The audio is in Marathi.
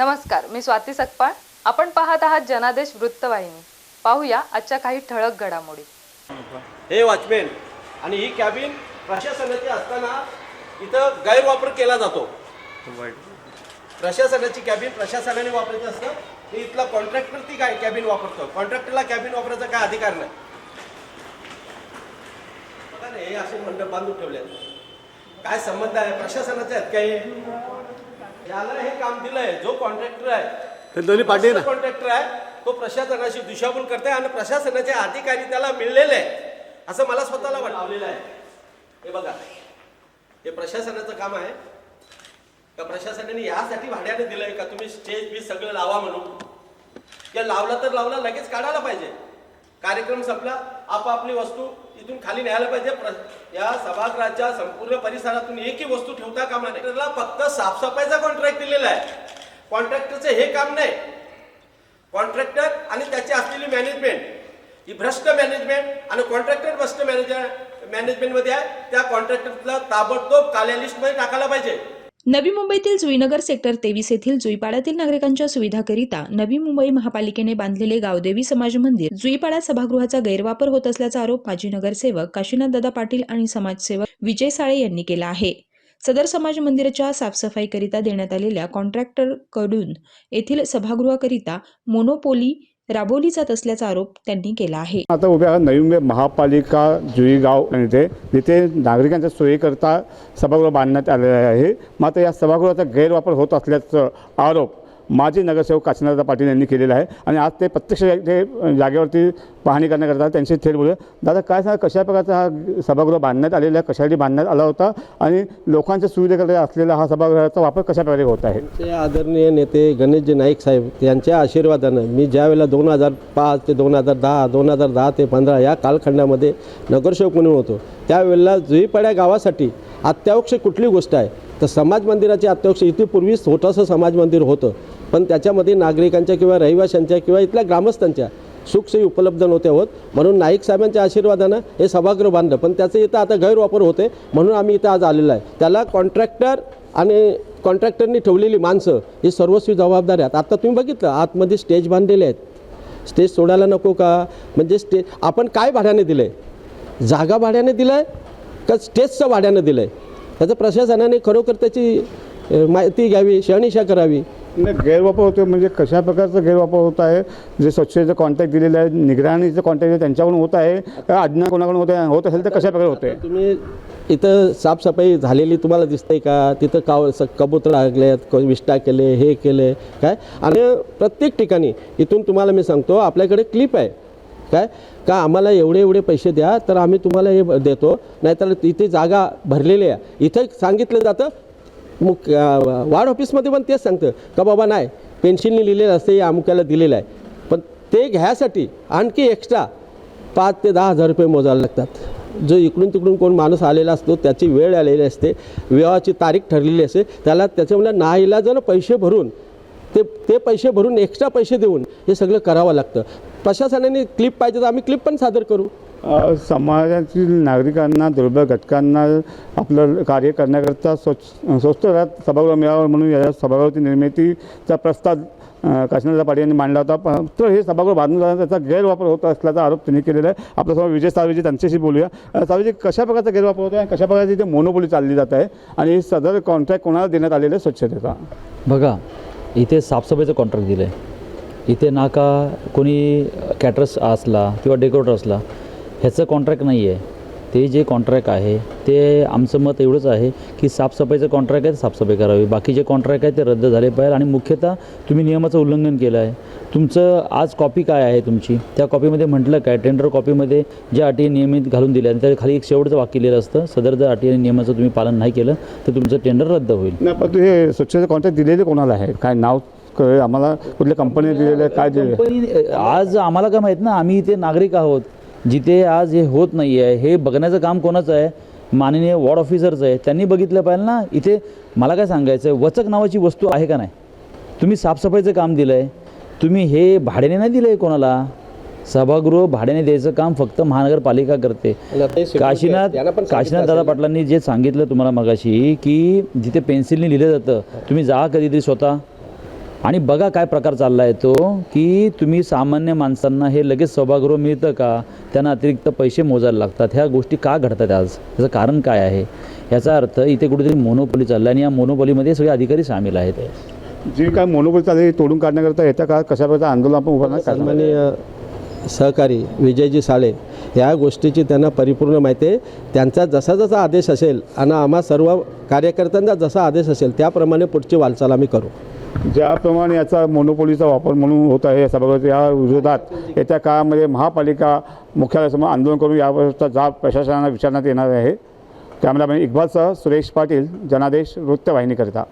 नमस्कार मी स्वाती सकपाळ. आपण पाहत आहात जनादेश वृत्तवाहिनी. पाहूया आजच्या काही ठळक घडामोडी. हे वॉचमॅन आणि ही कॅबिन प्रशासनाची असताना इथं गैरवापर केला जातो. प्रशासनाची कॅबिन प्रशासनाने वापरायची असतं. हे इथला कॉन्ट्रॅक्टर ती काय कॅबिन वापरतो? कॉन्ट्रॅक्टरला कॅबिन वापरायचा काय अधिकार नाही. बघा ना हे असे मंडप बांधून ठेवले काय संबंध आहे? प्रशासनाचे आहेत काय याला हे काम दिलंय जो कॉन्ट्रॅक्टर आहे. दोन्ही पार्टी ना? कॉन्ट्रॅक्टर आहे तो प्रशासनाशी दिशाभूल करते आणि प्रशासनाचे अधिकारी त्याला मिळलेले आहे असं मला स्वतःला वाटवलेलं आहे. हे बघा. हे प्रशासनाचं काम आहे. का प्रशासनाने यासाठी भाड्याने दिलंय का तुम्ही स्टेज बी सगळं लावा म्हणून? या लावला तर लावला लगेच काढायला पाहिजे. कार्यक्रम संपला आपापली वस्तू इथून खाली न्यायला पाहिजे. प्र- या सभागृहाच्या संपूर्ण परिसरातून एकही वस्तू ठेवता कामा नाही त्याला फक्त साफसफाईचा कॉन्ट्रॅक्ट दिलेला आहे. कॉन्ट्रॅक्टरचं हे काम नाही. कॉन्ट्रॅक्टर आणि त्याची असलेली मॅनेजमेंट ही भ्रष्ट मॅनेजमेंट आणि कॉन्ट्रॅक्टर भ्रष्ट मॅनेजर मॅनेजमेंटमध्ये आहे. त्या कॉन्ट्रॅक्टरला ताबडतोब काल्या लिस्टमध्ये टाकायला पाहिजे. नवी मुंबईतील जुईनगर सेक्टर तेवीस येथील जुईपाड्यातील नागरिकांच्या सुविधाकरिता नवी मुंबई महापालिकेने बांधलेले गावदेवी समाज मंदिर. जुईपाडा सभागृहाचा गैरवापर होत असल्याचा आरोप माजी नगरसेवक काशीनाथदादा पाटील आणि समाजसेवक विजय साळे यांनी केला आहे. सदर समाज मंदिराच्या साफसफाईकरिता देण्यात आलेल्या कॉन्ट्रॅक्टरकडून येथील सभागृहाकरिता मोनोपोली राबवली जात असल्याचा आरोप त्यांनी केला आहे. आता उभे आहात नवी मुंबई महापालिका जुईगाव येथे. जिथे नागरिकांच्या सोयीकरता सभागृह बांधण्यात आलेलं आहे. मात्र या सभागृहाचा गैरवापर होत असल्याचा आरोप माजी नगरसेवक काशीनाथ पाटील यांनी केलेलं आहे. आणि आज ते प्रत्यक्ष ते जागेवरती पाहणी करण्याकरता त्यांची थेट बोलूया. दादा काय सांगा कशा प्रकारचा हा सभागृह बांधण्यात आलेला आहे कशासाठी बांधण्यात आला होता? आणि लोकांच्या सुविधेकडे असलेला हा सभागृहाचा वापर कशा प्रकारे होत आहे? ते आदरणीय नेते गणेशजी नाईक साहेब यांच्या आशीर्वादानं मी ज्यावेळेला दोन हजार पाच ते दोन हजार दहा दोन हजार दहा ते पंधरा या कालखंडामध्ये नगरसेवक म्हणून होतो त्यावेळेला जुईपाड्या गावासाठी अत्यावश्यक कुठली गोष्ट आहे? तर समाज मंदिराची अत्यावश्यक इथे पूर्वी छोटंसं समाज मंदिर होतं. पण त्याच्यामध्ये नागरिकांच्या किंवा रहिवाशांच्या किंवा इथल्या ग्रामस्थांच्या सुखसोयी उपलब्ध नव्हत्या होत. म्हणून नाईक साहेबांच्या आशीर्वादानं हे सभागृह बांधलं. पण त्याचं इथं आता गैरवापर होते म्हणून आम्ही इथं आज आलेलो आहे. त्याला कॉन्ट्रॅक्टर आणि कॉन्ट्रॅक्टरनी ठेवलेली माणसं ही सर्वस्वी जबाबदारी आहेत. आता तुम्ही बघितलं आतमध्ये स्टेज बांधलेले आहेत. स्टेज सोडायला नको का? म्हणजे स्टेज आपण काय भाड्याने दिलं आहे जागा भाड्याने दिलं आहे का स्टेजचं भाड्यानं दिलं आहे त्याचं प्रशासनाने खरोखर त्याची माहिती घ्यावी शहानिशा करावी. नाही गैरवापर होतो म्हणजे कशा प्रकारचा गैरवापर होत आहे? जे स्वच्छतेचा कॉन्टॅक्ट दिलेला आहे निगराणीचं कॉन्टॅक्ट आहे त्यांच्याकडून होत आहे? का अज्ञान कोणाकडून होत आहे? होत असेल तर कशा प्रकारे होत आहे तुम्ही इथं साफसफाई झालेली तुम्हाला दिसते का? तिथं काव स कबूतर लागलेत क- विष्टा केले हे केले काय? आणि प्रत्येक ठिकाणी इथून तुम्हाला मी सांगतो आपल्याकडे क्लिप आहे. काय? का आम्हाला एवढे एवढे पैसे द्या तर आम्ही तुम्हाला हे देतो. नाहीतर इथे जागा भरलेली आहे. इथं सांगितलं जातं मुख्य वार्ड ऑफिसमध्ये पण तेच सांगतं का बाबा नाही पेन्शिलने लिहिलेलं असते या अमुक्याला दिलेलं आहे. पण ते घ्यायसाठी आणखी एक्स्ट्रा पाच ते दहा हजार रुपये मोजायला लागतात. जो इकडून तिकडून कोण माणूस आलेला असतो त्याची वेळ आलेली असते विवाहाची तारीख ठरलेली असते त्याला त्याच्यामुळे नाईलाजानं पैसे भरून ते ते पैसे भरून एक्स्ट्रा पैसे देऊन हे सगळं करावं लागतं. प्रशासनाने क्लिप पाहिजे तर आम्ही क्लिप पण सादर करू. समाजातील नागरिकांना दुर्बल घटकांना आपलं कार्य करण्याकरता स्वच्छ स्वस्त राहत सभागृह मिळावं म्हणून या सभागृहाची निर्मितीचा प्रस्ताव अ, काशीनाथ पाटील यांनी मांडला होता. पण तर हे सभागृह बांधून जाताना त्याचा गैरवापर होत असल्याचा आरोप त्यांनी केलेला आहे. आपल्यासमोर विजय सावेजी त्यांच्याशी बोलूया. सावेजी कशा प्रकारचा गैरवापर होतो आहे आणि कशा प्रकारची इथे मोनोपोली चालली जात आहे? आणि सदर कॉन्ट्रॅक्ट कोणाला देण्यात आलेलं आहे स्वच्छतेचा? बघा इथे साफसफाईचं कॉन्ट्रॅक्ट दिलं आहे इथे ना का कोणी कॅटरस असला किंवा डेकोरेटर असला ह्याचं कॉन्ट्रॅक्ट नाही आहे. ते जे कॉन्ट्रॅक्ट आहे ते आमचं मत एवढंच आहे की साफसफाईचं कॉन्ट्रॅक्ट आहे साफसफाई करावी. बाकी जे कॉन्ट्रॅक्ट आहे ते रद्द झाले पाहिजे आणि मुख्यतः तुम्ही नियमाचं उल्लंघन केलं आहे. तुमचं आज कॉपी काय आहे तुमची? त्या कॉपीमध्ये म्हटलं काय? टेंडर कॉपीमध्ये ज्या अटी नियमित घालून दिल्या आणि त्या खाली एक शेवटचं वाक्य लिहिलं असतं सदर जर अटी आणि नियमाचं तुम्ही पालन नाही केलं तर तुमचं टेंडर रद्द होईल. हे स्वच्छतेचं कॉन्ट्रॅक्ट दिलेले कोणाला आहे? काय नाव क- आम्हाला कुठल्या कंपनीने दिलेलं आहे? काय दिलेलं कंपनी आज आम्हाला काय माहीत ना? आम्ही इथे नागरिक आहोत. जिथे आज हे होत नाही आहे हे बघण्याचं काम कोणाचं आहे? माननीय वॉर्ड ऑफिसरचं आहे. त्यांनी बघितलं पाहिजे ना इथे मला काय सांगायचं आहे वचक नावाची वस्तू आहे का नाही? तुम्ही साफसफाईचं काम दिलं आहे तुम्ही हे भाड्याने नाही दिलं आहे कोणाला? सभागृह भाड्याने द्यायचं काम फक्त महानगरपालिका करते. काशीनाथ काशीनाथ दादा. पाटलांनी जे सांगितलं तुम्हाला मगाशी की जिथे पेन्सिलने लिहिलं जातं तुम्ही जा कधीतरी स्वतः. आणि बघा काय प्रकार चालला आहे तो की तुम्ही सामान्य माणसांना हे लगेच सभागृह मिळतं का? त्यांना अतिरिक्त पैसे मोजायला लागतात. ह्या गोष्टी का घडतात आज? त्याचं कारण काय आहे? याचा अर्थ इथे कुठेतरी मोनोपोली चालला आणि या मोनोपोलीमध्ये सगळे अधिकारी सामील आहेत. जी काय मोनोपोली चालली तोडून काढण्याकरता येत्या का कशा प्रकारचं आंदोलन आपण उभं नाही करणार? सन्माननीय सहकारी विजयजी साळे या गोष्टीची त्यांना परिपूर्ण माहिती आहे. त्यांचा जसा जसा आदेश असेल आणि आम्हा सर्व कार्यकर्त्यांचा जसा आदेश असेल त्याप्रमाणे पुढची वाटचाल आम्ही करू. ज्याप्रमाणे याचा मोनोपोलीचा वापर म्हणून होत आहे सभागृहात या विरोधात येत्या काळामध्ये महापालिका मुख्यालयासमोर आंदोलन करून यावरचा जाब प्रशासनाला विचारण्यात येणार आहे. कॅमेरामॅन इक्बालसह सुरेश पाटील जनादेश वृत्तवाहिनीकरिता.